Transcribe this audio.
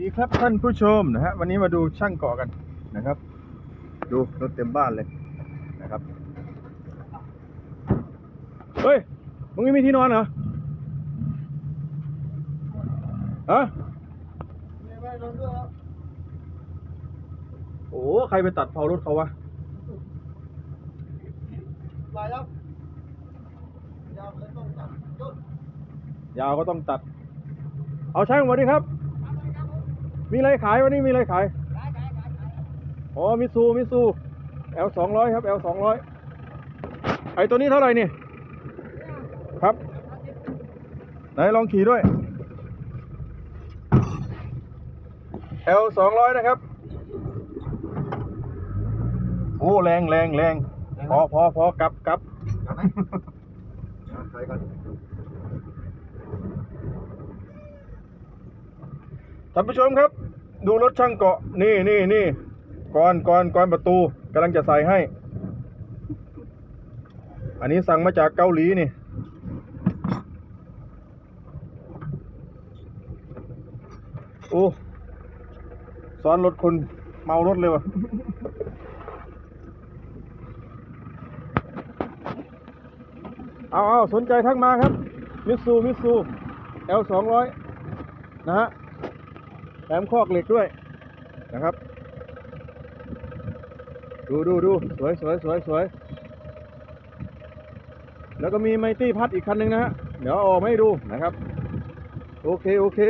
ดีครับท่านผู้ชมนะฮะวันนี้มาดูช่างเกาะกันนะครับ ดูรถเต็มบ้านเลยนะครับเฮ้ยมึงไม่มีที่นอนเหรอฮะโอ้ใครไปตัดเผารถเขาวะลายครับยาวเลยต้องจัดยาวก็ต้องตัด เอาช่างมาดิครับ มีอะไรขายวันนี้มีอะไรขาย อ๋อ มิซูมิซู L สองร้อยครับ L สองร้อยไอตัวนี้เท่าไหร่นี่ ครับ ไหนลองขี่ด้วย L สองร้อยนะครับ โอ้ แรงแรงแรงพอพอพอกลับกลับจับไหมใครกันท่านผู้ชมครับ ดูรถช่างเกาะ นี่นี่นี่ก่อนก่อนก่อนประตูกำลังจะใส่ให้ อันนี้สั่งมาจากเกาหลีนี่ โอ้ซ้อนรถคนเมารถเลยวะเอาเอาสนใจทักมาครับ มิซูมิซู L สองร้อยนะฮะ แถมคอกเหล็กด้วยนะครับ ดูดูดูสวยสวยสวยสวยแล้วก็มีไมตี้พัดอีกคันหนึ่งนะฮะ เดี๋ยวออกมาให้ดูนะครับ โอเค โอเค